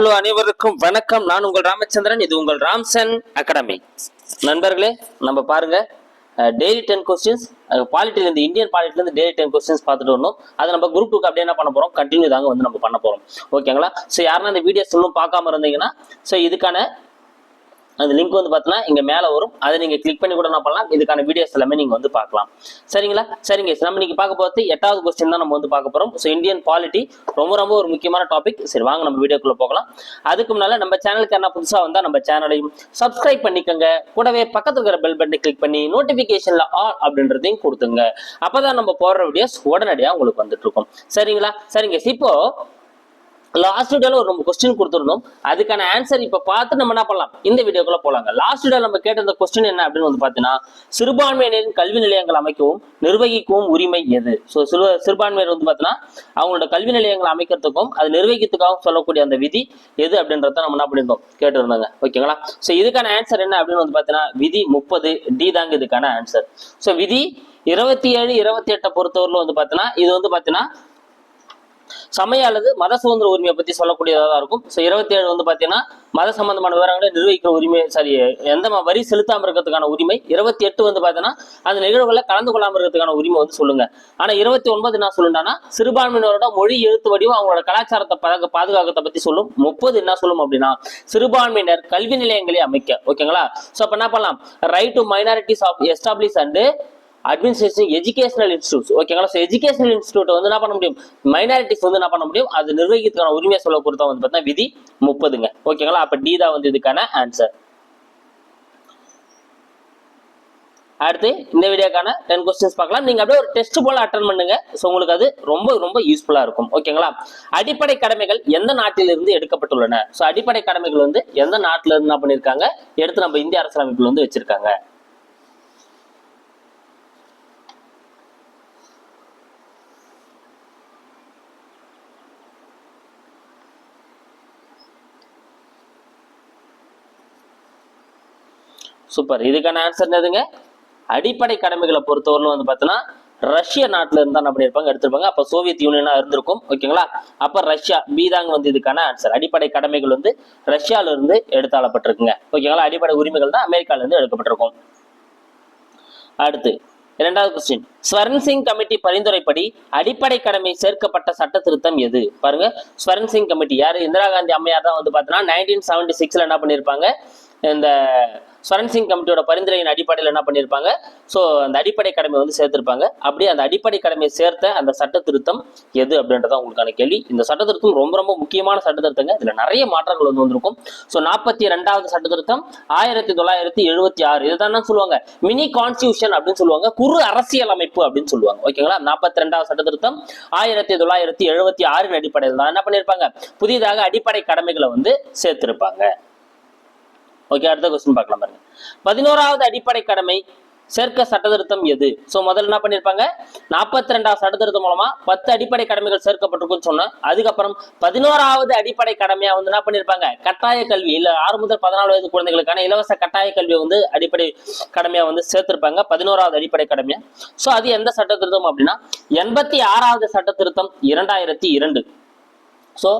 Hello அனைவருக்கும் வணக்கம். நான் உங்கள் ராமச்சந்திரன் இது உங்கள் ராம்சன் அகாடமி. நண்பர்களே நம்ம பாருங்க டெய்லி டென் கொஸ்டின்ஸ் பாலிட்டில இருந்து இந்தியன் பாலிட்டில இருந்து டெய்லி டென் கொஸ்டின்ஸ் பார்த்துட்டு வரணும். அதை நம்ம குரூப் டூக்கு அப்படியே என்ன பண்ண போறோம்? கண்டினியூ தாங்க வந்து நம்ம பண்ண போறோம். ஓகேங்களா ஸோ யாருன்னா இந்த வீடியோஸ் இன்னும் பார்க்காம இருந்தீங்கன்னா ஸோ இதுக்கான அந்த லிங்க் வந்து பார்த்தீங்கன்னா இங்கே மேலே வரும். அதை நீங்கள் கிளிக் பண்ணி கூட என்ன பண்ணலாம். இதுக்கான வீடியோஸ் எல்லாமே நீங்கள் வந்து பார்க்கலாம். சரிங்களா? சரிங்க நம்ம இன்னைக்கு பார்க்க போகிறது எட்டாவது கொஸ்டின் தான் நம்ம வந்து பார்க்க போகிறோம் ஸோ இந்தியன் பாலிட்டி ரொம்ப ரொம்ப ஒரு முக்கியமான டாபிக் சரி வாங்க நம்ம வீடியோக்குள்ளே போகலாம். அதுக்கு முன்னால் நம்ம சேனலுக்கு என்ன புதுசாக வந்தால் நம்ம சேனலையும் சப்ஸ்கிரைப் பண்ணிக்கோங்க. கூடவே பக்கத்தில் இருக்கிற பெல் பட்டனை கிளிக் பண்ணி நோட்டிஃபிகேஷனில் ஆல் அப்படின்றதையும் கொடுத்துங்க அப்பதான் நம்ம போடுற வீடியோஸ் உடனடியாக உங்களுக்கு வந்துட்டு இருக்கும். சரிங்களா? சரிங்க இப்போ லாஸ்ட் வீடியோல ஒரு நம்ம கொஸ்டின் கொடுத்துருந்தோம். அதுக்கான ஆன்சர் இப்ப பார்த்து நம்ம என்ன பண்ணலாம்? இந்த வீடியோக்குள்ள போலாங்க. லாஸ்ட் வீடியோ நம்ம கேட்ட இந்த கொஸ்டின் என்ன அப்படின்னு வந்து பாத்தீங்கன்னா சிறுபான்மையினரின் கல்வி நிலையங்கள் அமைக்கவும் நிர்வகிக்கவும் உரிமை எது? ஸோ சிறு சிறுபான்மையினர் வந்து பாத்தீங்கன்னா அவங்களோட கல்வி நிலையங்கள் அமைக்கிறதுக்கும் அது நிர்வகிக்கிறதுக்காகவும் சொல்லக்கூடிய அந்த விதி எது அப்படின்றத நம்ம என்ன பண்ணிருந்தோம் கேட்டிருந்தாங்க. ஓகேங்களா? ஸோ இதுக்கான ஆன்சர் என்ன அப்படின்னு வந்து பாத்தீங்கன்னா விதி முப்பது டி தாங்க இதுக்கான ஆன்சர் ஸோ விதி இருபத்தி ஏழு இருபத்தி எட்டை பொறுத்தவரையில வந்து பாத்தீங்கன்னா இது வந்து பாத்தீங்கன்னா சமய அல்லது மத சுதந்திர உரிமையை பத்தி சொல்லக்கூடியதாக தான் இருக்கும். ஸோ இருபத்தி ஏழு வந்து பாத்தீங்கன்னா மத சம்பந்தமான விவரங்களை நிர்வகிக்கிற உரிமை சாரி எந்த வரி செலுத்தாம இருக்கிறதுக்கான உரிமை. இருபத்தி எட்டு வந்து பாத்தீங்கன்னா அந்த நிகழ்வுகளை கலந்து கொள்ளாம இருக்கிறதுக்கான உரிமை வந்து சொல்லுங்க. ஆனா இருபத்தி ஒன்பது என்ன சொல்லுண்டானா சிறுபான்மையினரோட மொழி எழுத்து வடிவம் அவங்களோட கலாச்சாரத்தை பாதுகா பாதுகாக்கத்தை பத்தி சொல்லும். முப்பது என்ன சொல்லும் அப்படின்னா சிறுபான்மையினர் கல்வி நிலையங்களை அமைக்க. ஓகேங்களா? ஸோ அப்ப என்ன பண்ணலாம்? Right to minorities of establish and administration educational institutes ஓகேங்களா ஸோ எஜுகேஷனல் இன்ஸ்டியூட் வந்து என்ன பண்ண முடியும்? மைனாரிட்டிஸ் வந்து என்ன பண்ண முடியும்? அது நிர்வகிக்கிறதுக்கான உரிமை சொல்ல கொடுத்தா வந்து பார்த்தீங்கன்னா விதி முப்பதுங்க. ஓகேங்களா அப்போ டி தான் வந்து இதுக்கான ஆன்சர் அடுத்து இந்த வீடியோக்கான டென் கொஸ்டின்ஸ் பார்க்கலாம். நீங்க அப்படியே ஒரு டெஸ்ட் போல அட்டன் பண்ணுங்க. ஸோ உங்களுக்கு அது ரொம்ப ரொம்ப யூஸ்ஃபுல்லா இருக்கும். ஓகேங்களா அடிப்படை கடமைகள் எந்த நாட்டிலிருந்து எடுக்கப்பட்டுள்ளன? ஸோ அடிப்படை கடமைகள் வந்து எந்த நாட்டில இருந்து என்ன பண்ணியிருக்காங்க எடுத்து நம்ம இந்திய அரசியலமைப்புல வந்து வச்சிருக்காங்க. சூப்பர் இதுக்கான ஆன்சர் என்னதுங்க? அடிப்படை கடமைகளை பொறுத்தவரையிலும் வந்து பார்த்தீங்கன்னா ரஷ்ய நாட்டில் இருந்தா என்ன பண்ணிருப்பாங்க எடுத்திருப்பாங்க. அப்ப சோவியத் யூனியனா இருந்திருக்கும். ஓகேங்களா? அப்ப ரஷ்யா பி வந்து இதுக்கான ஆன்சர் அடிப்படை கடமைகள் வந்து ரஷ்யால இருந்து எடுத்தாளப்பட்டிருக்குங்க. ஓகேங்களா? அடிப்படை உரிமைகள் தான் அமெரிக்கால இருந்து எடுக்கப்பட்டிருக்கும். அடுத்து இரண்டாவது கொஸ்டின் ஸ்வரன் சிங் கமிட்டி பரிந்துரைப்படி அடிப்படை கடமை சேர்க்கப்பட்ட சட்ட திருத்தம் எது? பாருங்க. ஸ்வரன் சிங் கமிட்டி. யாரு? இந்திரா காந்தி அம்மையார் தான் வந்து பார்த்தோன்னா நைன்டீன் செவன்டி சிக்ஸ்ல என்ன பண்ணியிருப்பாங்க? இந்த சரண் சிங் கமிட்டியோட பரிந்துரையின் அடிப்படையில் என்ன பண்ணியிருப்பாங்க? ஸோ அந்த அடிப்படை கடமை வந்து சேர்த்திருப்பாங்க. அப்படியே அந்த அடிப்படை கடமையை சேர்த்த அந்த சட்ட திருத்தம் எது அப்படின்றத உங்களுக்கான கேள்வி. இந்த சட்ட திருத்தம் ரொம்ப ரொம்ப முக்கியமான சட்ட திருத்தங்க. இதில் நிறைய மாற்றங்கள் வந்து வந்திருக்கும். ஸோ நாற்பத்தி ரெண்டாவது சட்ட திருத்தம் ஆயிரத்தி தொள்ளாயிரத்தி எழுபத்தி ஆறு. இதுதான் சொல்லுவாங்க. மினி கான்ஸ்டியூஷன் அப்படின்னு சொல்லுவாங்க. குறு அரசியல் அமைப்பு அப்படின்னு சொல்லுவாங்க. ஓகேங்களா? நாற்பத்தி ரெண்டாவது சட்ட திருத்தம் ஆயிரத்தி தொள்ளாயிரத்தி எழுபத்தி ஆறின் அடிப்படையில் தான் என்ன பண்ணியிருப்பாங்க? புதிதாக அடிப்படை கடமைகளை வந்து சேர்த்திருப்பாங்க. ஓகே அடுத்த கொஸ்டின் பார்க்கலாம் பாருங்க. பதினோராவது அடிப்படை கடமை சேர்க்க சட்ட திருத்தம் எது? ஸோ முதல்ல என்ன பண்ணிருப்பாங்க? நாற்பத்தி ரெண்டாவது சட்ட திருத்தம் மூலமா பத்து அடிப்படை கடமைகள் சேர்க்கப்பட்டிருக்குன்னு சொன்னேன். அதுக்கப்புறம் பதினோராவது அடிப்படை கடமையா வந்து என்ன பண்ணிருப்பாங்க? கட்டாய கல்வி. இல்ல ஆறு முதல் பதினாலு வயது குழந்தைகளுக்கான இலவச கட்டாய கல்வியை வந்து அடிப்படை கடமையா வந்து சேர்த்திருப்பாங்க. பதினோராவது அடிப்படை கடமையா. சோ அது எந்த சட்ட திருத்தம் அப்படின்னா எண்பத்தி ஆறாவது சட்ட திருத்தம் இரண்டாயிரத்தி இரண்டு. சோ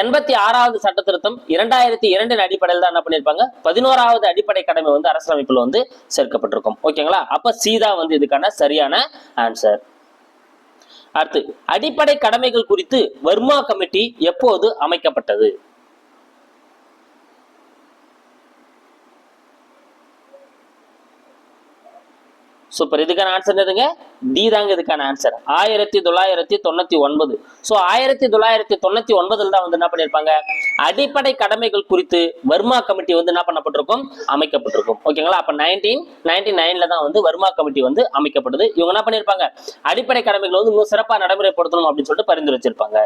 எண்பத்தி ஆறாவது சட்ட திருத்தம் இரண்டாயிரத்தி இரண்டின் அடிப்படையில் தான் என்ன பண்ணிருப்பாங்க பதினோராவது அடிப்படை கடமை வந்து அரசமைப்பில் வந்து சேர்க்கப்பட்டிருக்கும். ஓகேங்களா? அப்ப சீதா வந்து இதுக்கான சரியான ஆன்சர் அடுத்து அடிப்படை கடமைகள் குறித்து வர்மா கமிட்டி எப்போது அமைக்கப்பட்டது? சூப்பர் இதுக்கான ஆன்சர் என்னதுங்க? டி தாங்க இதுக்கான ஆன்சர் ஆயிரத்தி தொள்ளாயிரத்தி தொண்ணூத்தி ஒன்பது. சோ ஆயிரத்தி தொள்ளாயிரத்தி தொண்ணூத்தி ஒன்பதுல தான் வந்து என்ன பண்ணிருப்பாங்க அடிப்படை கடமைகள் குறித்து வர்மா கமிட்டி வந்து என்ன பண்ணப்பட்டிருக்கும்? அமைக்கப்பட்டிருக்கும். ஓகேங்களா? அப்ப நைன்டீன் நைன்டி நைன்ல தான் வந்து வர்மா கமிட்டி வந்து அமைக்கப்படுது. இவங்க என்ன பண்ணிருப்பாங்க அடிப்படை கடமைகளை வந்து இன்னும் சிறப்பாக நடைமுறைப்படுத்தணும் அப்படின்னு சொல்லிட்டு பரிந்துரைச்சிருப்பாங்க.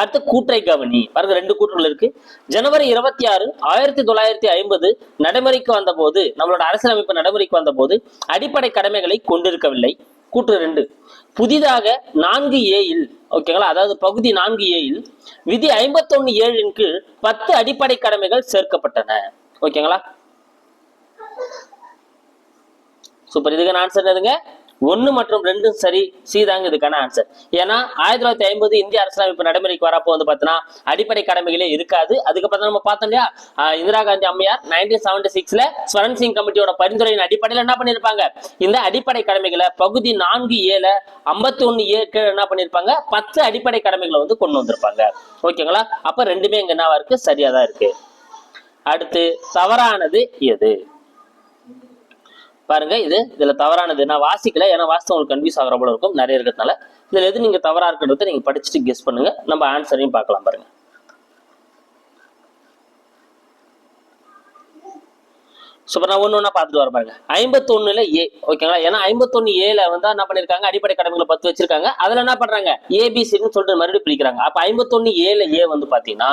அடுத்து கூற்றை கவனி. பாருங்க ரெண்டு கூற்றுகள் இருக்கு. ஜனவரி இருபத்தி ஆறு ஆயிரத்தி தொள்ளாயிரத்தி ஐம்பது நடைமுறைக்கு வந்தபோது நம்மளோட அரசியலமைப்பு நடைமுறைக்கு வந்தபோது அடிப்படை கடமைகளை கொண்டிருக்கவில்லை. கூற்று ரெண்டு. புதிதாக நான்கு ஏயில் ஓகேங்களா அதாவது பகுதி நான்கு ஏயில் விதி ஐம்பத்தொன்னு ஏழின் கீழ் பத்து அடிப்படை கடமைகள் சேர்க்கப்பட்டன. ஓகேங்களா சூப்பர் இதுக்கு நான் சொன்னதுங்க ஒன்று மற்றும் ரெண்டும் சரி சி தாங்க இதுக்கான ஆன்சர் ஏன்னா ஆயிரத்தி தொள்ளாயிரத்தி ஐம்பது இந்திய அரசியலமைப்பு நடைமுறைக்கு வரப்போ வந்து பார்த்தீங்கன்னா அடிப்படை கடமைகளே இருக்காது. அதுக்கப்புறம் நம்ம பார்த்தோம் இல்லையா? ஆஹ் இந்திரா காந்தி அம்மையார் நைன்டீன் செவன்டி சிக்ஸ்ல ஸ்வரன் சிங் கமிட்டியோட பரிந்துரையின் அடிப்படையில் என்ன பண்ணிருப்பாங்க இந்த அடிப்படை கடமைகளை பகுதி நான்கு ஏழு ஐம்பத்தி ஒன்று ஏ கீழே என்ன பண்ணியிருப்பாங்க? பத்து அடிப்படை கடமைகளை வந்து கொண்டு வந்திருப்பாங்க. ஓகேங்களா? அப்போ ரெண்டுமே எங்க என்னவா இருக்கு? சரியா தான் இருக்கு. அடுத்து தவறானது எது? பாருங்க இது இதுல தவறானது. நான் வாசிக்கல ஏன்னா வாசித்து உங்களுக்கு கன்ஃபியூஸ் ஆகிற போல இருக்கும். நிறைய இருக்கிறதுனால. இதுல எது நீங்க தவறா இருக்கிறத நீங்க படிச்சுட்டு கெஸ் பண்ணுங்க. நம்ம ஆன்சரையும் பார்க்கலாம் பாருங்க. ஸோ இப்போ நான் ஒன்று ஒன்றா பார்த்துட்டு வர பாருங்க. ஐம்பத்தொன்னுல ஏ ஓகேங்களா ஏன்னா ஐம்பத்தொன்னு ஏல வந்து என்ன பண்ணிருக்காங்க? அடிப்படை கடமைகளை பத்து வச்சிருக்காங்க. அதில் என்ன பண்ணுறாங்க ஏபிசின்னு சொல்லிட்டு மறுபடியும் பிரிக்கிறாங்க. அப்போ ஐம்பத்தொன்னு ஏல ஏ வந்து பார்த்தீங்கன்னா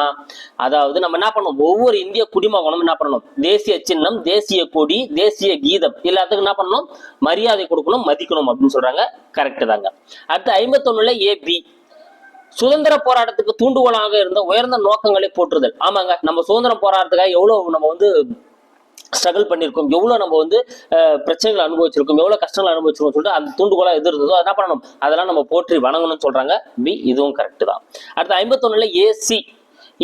அதாவது நம்ம என்ன பண்ணணும் ஒவ்வொரு இந்திய குடிமகனும் என்ன பண்ணணும்? தேசிய சின்னம் தேசிய கொடி தேசிய கீதம் எல்லாத்துக்கும் என்ன பண்ணணும்? மரியாதை கொடுக்கணும் மதிக்கணும் அப்படின்னு சொல்றாங்க. கரெக்ட் தாங்க. அடுத்து ஐம்பத்தொன்னுல ஏ பி சுதந்திர போராட்டத்துக்கு தூண்டுகோலாக இருந்த உயர்ந்த நோக்கங்களை போற்றுதல். ஆமாங்க. நம்ம சுதந்திர போராட்டத்துக்காக எவ்வளவு நம்ம வந்து ஸ்ட்ரகிள் பண்ணியிருக்கோம் எவ்வளோ நம்ம வந்து பிரச்சனைகள் அனுபவிச்சிருக்கோம் எவ்வளோ கஷ்டங்கள் அனுபவிச்சிருக்கோம் சொல்லிட்டு அந்த தூண்டுகோலாக எது இருந்ததோ என்ன பண்ணணும். அதெல்லாம் நம்ம போற்றி வணங்கணும்னு சொல்கிறாங்க பி இதுவும் கரெக்டு தான். அடுத்து ஐம்பத்தொன்னுல ஏசி.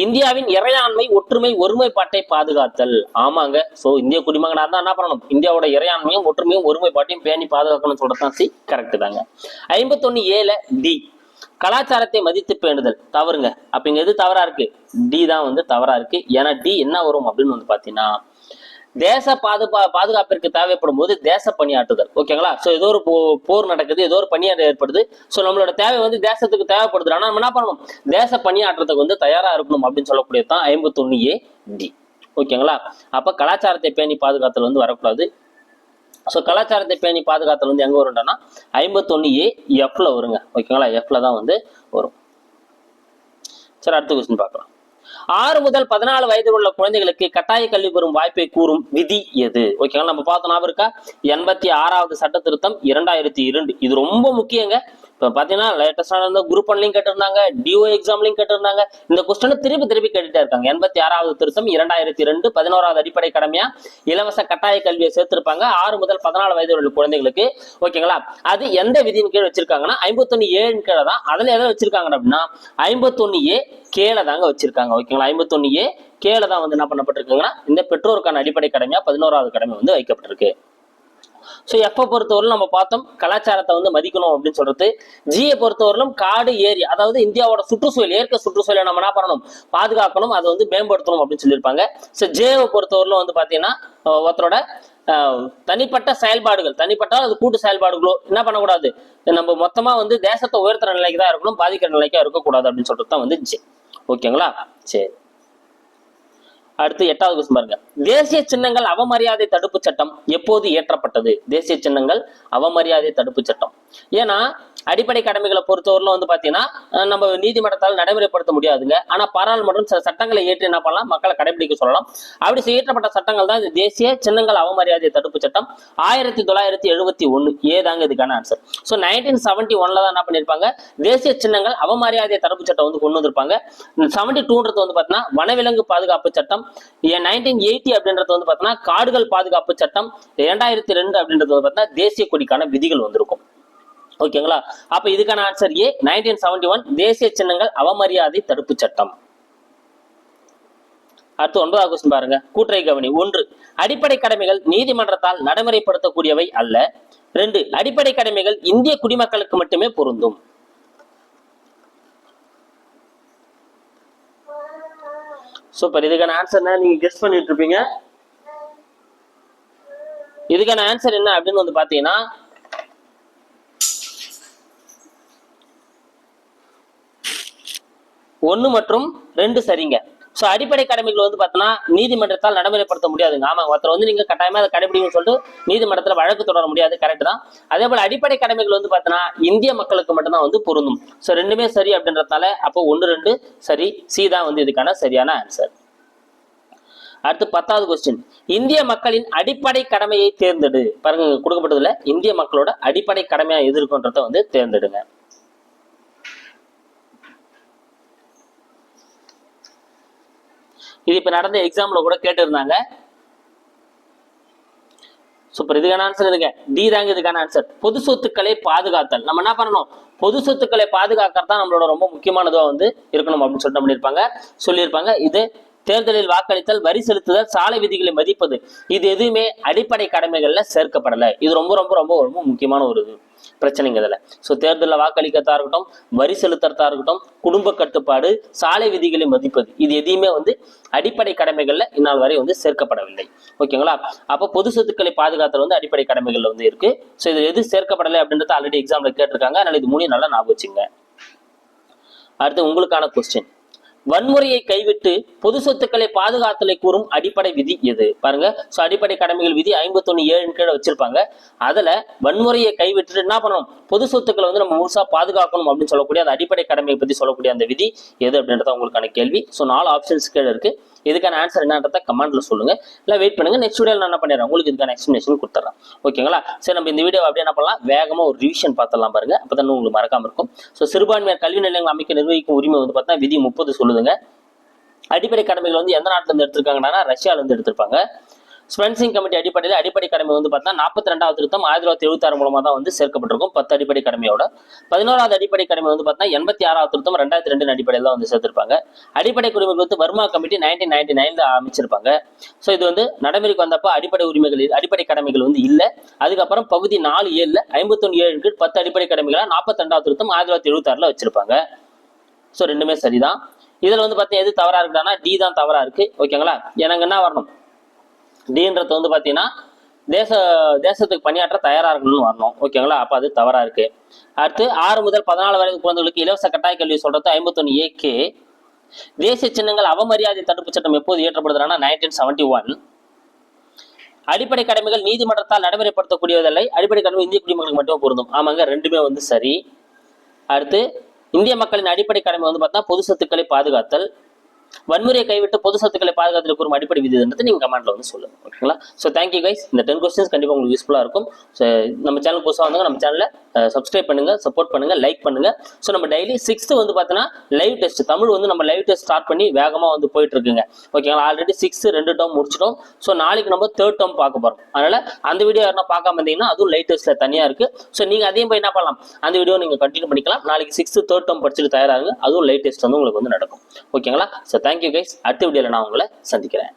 இந்தியாவின் இறையாண்மை ஒற்றுமை ஒருமைப்பாட்டை பாதுகாத்தல். ஆமாங்க. ஸோ இந்திய குடிமகனாக இருந்தால் என்ன பண்ணணும்? இந்தியாவோட இறையாண்மையும் ஒற்றுமையும் ஒருமைப்பாட்டையும் பேணி பாதுகாக்கணும்னு சொல்றதான் சி கரெக்டு தாங்க. ஐம்பத்தொன்னு ஏழு டி. கலாச்சாரத்தை மதித்து பேணுதல். தவறுங்க. அப்படிங்கிறது தவறா இருக்கு? டி தான் வந்து தவறா இருக்கு. ஏன்னா டி என்ன வரும் அப்படின்னு வந்து பாத்தீங்கன்னா தேச பாதுகா பாதுகாப்பிற்கு தேவைப்படும் போது தேச பணியாற்றுதல். ஓகேங்களா? ஸோ ஏதோ ஒரு போ- போர் நடக்குது ஏதோ ஒரு பணியாற்ற ஏற்படுது. ஸோ நம்மளோட தேவை வந்து தேசத்துக்கு தேவைப்படுது ஆனால் நம்ம என்ன பண்ணணும்? தேச பணியாற்றுறதுக்கு வந்து தயாராக இருக்கணும் அப்படின்னு சொல்லக்கூடியது தான் ஐம்பத்தொன்னு ஏ டி. ஓகேங்களா? அப்போ கலாச்சாரத்தை பேணி பாதுகாத்தல் வந்து வரக்கூடாது. ஸோ கலாச்சாரத்தை பேணி பாதுகாத்தல் வந்து எங்கே வரும்னா ஐம்பத்தொன்னு ஏ எஃப்ல வருங்க. ஓகேங்களா? எஃப்ல தான் வந்து வரும். சரி அடுத்த கொஸ்டின் பார்க்கலாம். ஆறு முதல் பதினாலு வயது உள்ள குழந்தைகளுக்கு கட்டாய கல்வி பெறும் வாய்ப்பை கூறும் விதி எது? ஓகேங்களா நம்ம பார்த்தோம் ஞாபகம் இருக்கா? எண்பத்தி ஆறாவது சட்ட திருத்தம் இரண்டாயிரத்தி இரண்டு. இது ரொம்ப முக்கியங்க. இப்போ பாத்தீங்கன்னா லேட்டஸ்டாக இருந்த குரூப் ஒன்லையும் கேட்டிருந்தாங்க டிஓ எக்ஸாம்லையும் கேட்டிருந்தாங்க. இந்த கொஸ்டினை திருப்பி திருப்பி கேட்டுட்டே இருக்காங்க. எண்பத்தி ஆறாவது திருத்தம் இரண்டாயிரத்தி ரெண்டு பதினோராவது அடிப்படை கடமையா? இலவச கட்டாய கல்வியை சேர்த்திருப்பாங்க. ஆறு முதல் பதினாலு வயது உள்ள குழந்தைகளுக்கு ஓகேங்களா? அது எந்த விதியின் கீழ் வச்சிருக்காங்கன்னா ஐம்பத்தொன்னு ஏழு கீழே தான். அதுல எதை வச்சிருக்காங்க அப்படின்னா ஐம்பத்தொன்னு ஏ கீழே தாங்க வச்சிருக்காங்க. ஓகேங்களா? ஐம்பத்தொன்னு ஏ கீழே தான் வந்து என்ன பண்ணப்பட்டிருக்குங்கன்னா இந்த பெற்றோருக்கான அடிப்படை கடமையா பதினோராவது கடமை வந்து வைக்கப்பட்டிருக்கு. ஸோ எப்போ பொறுத்தவரையிலும் நம்ம பார்த்தோம் கலாச்சாரத்தை வந்து மதிக்கணும் அப்படின்னு சொல்றது. ஜியை பொறுத்தவரையிலும் காடு ஏரி அதாவது இந்தியாவோட சுற்றுச்சூழல் இயற்கை சுற்றுச்சூழலை நம்ம என்ன பண்ணணும்? பாதுகாக்கணும் அதை வந்து மேம்படுத்தணும் அப்படின்னு சொல்லியிருப்பாங்க. ஸோ ஜேவை பொறுத்தவரையிலும் வந்து பார்த்தீங்கன்னா ஒருத்தரோட தனிப்பட்ட செயல்பாடுகள் தனிப்பட்ட அது கூட்டு செயல்பாடுகளோ என்ன பண்ணக்கூடாது? நம்ம மொத்தமா வந்து தேசத்தை உயர்த்துற நிலைக்கு தான் இருக்கணும் பாதிக்கிற நிலைக்கா இருக்கக்கூடாது அப்படின்னு சொல்றது தான் வந்து ஜே ஓகேங்களா சரி. அடுத்து எட்டாவது கொஸ்டின் பாருங்க. தேசிய சின்னங்கள் அவமரியாதை தடுப்பு சட்டம் எப்போது இயற்றப்பட்டது? தேசிய சின்னங்கள் அவமரியாதை தடுப்பு சட்டம். ஏன்னா அடிப்படை கடமைகளை பொறுத்தவரையிலும் வந்து பாத்தீங்கன்னா நம்ம நீதிமன்றத்தால் நடைமுறைப்படுத்த முடியாதுங்க. ஆனா பாராளுமன்றம் சில சட்டங்களை ஏற்றி என்ன பண்ணலாம்? மக்களை கடைபிடிக்க சொல்லலாம். அப்படி இயற்றப்பட்ட சட்டங்கள் தான் இந்த தேசிய சின்னங்கள் அவமரியாதை தடுப்பு சட்டம். ஆயிரத்தி தொள்ளாயிரத்தி எழுபத்தி ஒண்ணு ஏதாங்க இதுக்கான ஆன்சர் ஸோ நைன்டீன் செவன்டி ஒன்ல தான் என்ன பண்ணிருப்பாங்க? தேசிய சின்னங்கள் அவமரியாதை தடுப்பு சட்டம் வந்து கொண்டு வந்திருப்பாங்க. செவன்டி டூன்றது வந்து பாத்தீங்கன்னா வனவிலங்கு பாதுகாப்பு சட்டம். நைன்டீன் எயிட்டி அப்படின்றது வந்து பாத்தீங்கன்னா காடுகள் பாதுகாப்பு சட்டம். இரண்டாயிரத்தி ரெண்டு அப்படின்றது வந்து பாத்தீங்கன்னா தேசிய கொடிக்கான விதிகள் வந்திருக்கும். ஓகேங்களா? அப்ப இதுக்கான answer A nineteen seventy one தேசிய சின்னங்கள் அவமரியாதை தடுப்பு சட்டம். அடுத்து ஒன்பதாவது கொஸ்டின் பாருங்க. கூற்றை கவனி. ஒன்று அடிப்படை கடமைகள் நீதிமன்றத்தால் நடைமுறைப்படுத்தக்கூடியவை அல்ல. ரெண்டு அடிப்படை கடமைகள் இந்திய குடிமக்களுக்கு மட்டுமே பொருந்தும். சூப்பர் இதுக்கான ஆன்சர் நீங்க கெஸ்ட் பண்ணிட்டு இருப்பீங்க. இதுக்கான ஆன்சர் என்ன அப்படின்னு வந்து பாத்தீங்கன்னா ஒன்னு மற்றும் ரெண்டு சரிங்க. ஸோ அடிப்படை கடமைகள் வந்து பார்த்தோன்னா நீதிமன்றத்தால் நடைமுறைப்படுத்த முடியாதுங்க. ஆமாம் ஒருத்தர் வந்து நீங்க கட்டாயமா அதை கடைபிடிக்கணும்னு சொல்லிட்டு நீதிமன்றத்தில் வழக்கு தொடர முடியாது கரெக்ட் தான். அதே போல் அடிப்படை கடமைகள் வந்து பார்த்தோன்னா இந்திய மக்களுக்கு மட்டும்தான் வந்து பொருந்தும். ஸோ ரெண்டுமே சரி அப்படின்றதால அப்போ ஒன்னு ரெண்டு சரி சி தான் வந்து இதுக்கான சரியான ஆன்சர் அடுத்து பத்தாவது கொஸ்டின் இந்திய மக்களின் அடிப்படை கடமையை தேர்ந்தெடு. பாருங்க கொடுக்கப்பட்டதுல இந்திய மக்களோட அடிப்படை கடமையா எதிர்கொன்றத வந்து தேர்ந்தெடுங்க. இது இப்ப நடந்த எக்ஸாம்ல கூட கேட்டிருந்தாங்க. சூப்பர் இதுக்கான ஆன்சர் இதுங்க டி தாங்க இதுக்கான ஆன்சர் பொது சொத்துக்களை பாதுகாத்தல். நம்ம என்ன பண்ணணும்? பொது சொத்துக்களை பாதுகாக்கிறது தான் நம்மளோட ரொம்ப முக்கியமானதாக வந்து இருக்கணும் அப்படின்னு சொல்லிட்டு பண்ணியிருப்பாங்க. சொல்லியிருப்பாங்க. இது தேர்தலில் வாக்களித்தல் வரி செலுத்துதல் சாலை விதிகளை மதிப்பது இது எதுவுமே அடிப்படை கடமைகள்ல சேர்க்கப்படலை. இது ரொம்ப ரொம்ப ரொம்ப ரொம்ப முக்கியமான ஒரு இது பிரச்சனைங்க இதில். ஸோ தேர்தலில் வாக்களிக்கிறதா இருக்கட்டும் வரி செலுத்துறதா இருக்கட்டும் குடும்ப கட்டுப்பாடு சாலை விதிகளை மதிப்பது இது எதையுமே வந்து அடிப்படை கடமைகள்ல இந்நாள் வரை வந்து சேர்க்கப்படவில்லை. ஓகேங்களா? அப்போ பொது சொத்துக்களை பாதுகாத்தல் வந்து அடிப்படை கடமைகள்ல வந்து இருக்கு. ஸோ இது எது சேர்க்கப்படலை அப்படின்றத ஆல்ரெடி எக்ஸாம்ல கேட்டிருக்காங்க. அதனால இது மூணையும் நல்லா ஞாபகம் வச்சுங்க. அடுத்து உங்களுக்கான கொஸ்டின் வன்முறையை கைவிட்டு பொது சொத்துக்களை பாதுகாத்தலை கூறும் அடிப்படை விதி எது? பாருங்க. சோ அடிப்படை கடமைகள் விதி ஐம்பத்தொன்னு ஏழு கீழே வச்சிருப்பாங்க. அதுல வன்முறையை கைவிட்டுட்டு என்ன பண்ணணும்? பொது சொத்துக்களை வந்து நம்ம முழுசா பாதுகாக்கணும் அப்படின்னு சொல்லக்கூடிய அந்த அடிப்படை கடமையை பத்தி சொல்லக்கூடிய அந்த விதி எது அப்படின்றத உங்களுக்கான கேள்வி. ஸோ நாலு ஆப்ஷன்ஸ் கீழே இருக்கு. இதுக்கான ஆன்சர் என்னன்றத கமெண்ட்ல சொல்லுங்க. இல்லை வெயிட் பண்ணுங்க நெக்ஸ்ட் வீடியோ நான் என்ன பண்ணிடுறேன் உங்களுக்கு இதுக்கான எக்ஸ்பிளேஷன் கொடுத்துறேன் ஓகேங்களா சரி நம்ம இந்த வீடியோ அப்படியே என்ன பண்ணலாம்? வேகமாக ஒரு ரிவிஷன் பார்த்துடலாம் பாருங்க. அப்பதான் உங்களுக்கு மறக்காம இருக்கும். ஸோ சிறுபான்மையர் கல்வி நிலையங்கள் அமைக்க நிர்வகிக்கும் உரிமை வந்து பார்த்தா விதி முப்பது சொல்லுதுங்க. அடிப்படை கடமைகள் வந்து எந்த நாட்டிலேருந்து எடுத்திருக்காங்கன்னா ரஷ்யாவிலேருந்து எடுத்திருப்பாங்க. ஸ்பென்சிங் கமிட்டி அடிப்படையில் அடிப்படை கடமை வந்து பார்த்தா நாற்பத்தி ரெண்டாவது திருத்தம் ஆயிரத்தி தொள்ளாயிரத்தி எழுபத்தாறு மூலமாக தான் வந்து சேர்க்கப்பட்டிருக்கும். பத்து அடிப்படை கடமையோட. பதினோராவது அடிப்படை கடமை வந்து பார்த்தா எண்பத்தி ஆறாவது திருத்தம் ரெண்டாயிரத்தி ரெண்டு அடிப்படையில் தான் வந்து சேர்த்திருப்பாங்க. அடிப்படை உரிமைகள் வந்து வர்மா கமிட்டி நைன்டீன் நைன்டி நைன்ல அமைச்சிருப்பாங்க. ஸோ இது வந்து நடைமுறைக்கு வந்தப்போ அடிப்படை உரிமைகள் அடிப்படை கடமைகள் வந்து இல்லை. அதுக்கப்புறம் பகுதி நாலு ஏழுல ஐம்பத்தொன்னு ஏழு கீழ் பத்து அடிப்படை கடமைகளாக நாற்பத்தி ரெண்டாவது திருத்தம் ஆயிரத்தி தொள்ளாயிரத்தி எழுபத்தாறுல வச்சிருப்பாங்க. ஸோ ரெண்டுமே சரிதான். இதுல வந்து பார்த்தீங்கன்னா எது தவறா இருக்குன்னா டி தான் தவறா இருக்கு. ஓகேங்களா எனக்கு என்ன வரணும்? டீன்றது வந்து பார்த்தீங்கன்னா தேச தேசத்துக்கு பணியாற்ற தயாராக இருக்கணும்னு வரணும். ஓகேங்களா? அப்போ அது தவறாக இருக்குது அடுத்து ஆறு முதல் பதினாலு வரை குழந்தைகளுக்கு இலவச கட்டாய கல்வி சொல்கிறது ஐம்பத்தொன்று ஏகே தேசிய சின்னங்கள் அவமரியாதை தடுப்பு சட்டம் எப்போது இயற்றப்படுதுன்னா நைன்டீன் செவன்டி ஒன் அடிப்படை கடமைகள் நீதிமன்றத்தால் நடைமுறைப்படுத்தக்கூடியதில்லை. அடிப்படை கடமை இந்திய குடிமக்களுக்கு மட்டும் பொருந்தும். ஆமாங்க ரெண்டுமே வந்து சரி. அடுத்து இந்திய மக்களின் அடிப்படை கடமை வந்து பார்த்தா பொது சொத்துக்களை பாதுகாத்தல். வன்முறையை கைவிட்டு பொது சொத்துக்களை பாதுகாத்தல் கூறும் அடிப்படை விதின்றது நீங்க கமெண்ட்ல வந்து சொல்லுங்க ஓகேங்களா ஸோ தேங்க்யூ கைஸ் இந்த டென் கொஸ்டின்ஸ் கண்டிப்பா உங்களுக்கு யூஸ்ஃபுல்லா இருக்கும். ஸோ நம்ம சேனல் புதுசாக வந்தாங்க நம்ம சேனலை சப்ஸ்கிரைப் பண்ணுங்க சப்போர்ட் பண்ணுங்க லைக் பண்ணுங்க. ஸோ நம்ம டெய்லி சிக்ஸ்த் வந்து பார்த்தீங்கன்னா லைவ் டெஸ்ட் தமிழ் வந்து நம்ம லைவ் டெஸ்ட் ஸ்டார்ட் பண்ணி வேகமா வந்து போயிட்டு இருக்குங்க ஓகேங்களா ஆல்ரெடி சிக்ஸ் ரெண்டு டேர்ம் முடிச்சிட்டோம். ஸோ நாளைக்கு நம்ம தேர்ட் டேர்ம் பார்க்க போறோம். அதனால அந்த வீடியோ யாரும் பார்க்காம இருந்தீங்கன்னா அதுவும் லைவ் டெஸ்ட்ல தனியா இருக்கு. ஸோ நீங்க அதையும் போய் என்ன பண்ணலாம்? அந்த வீடியோ நீங்க கண்டினியூ பண்ணிக்கலாம். நாளைக்கு சிக்ஸ்த் தேர்ட் டேர்ம் படிச்சுட்டு தயாராகுங்க. அதுவும் லைவ் டெஸ்ட் வந்து உங்களுக்கு வந்து நடக்கும். ஓகேங்களா ஸோ தேங்க்யூ கைஸ் அடுத்த வீடியோவில் நான் உங்களை சந்திக்கிறேன்.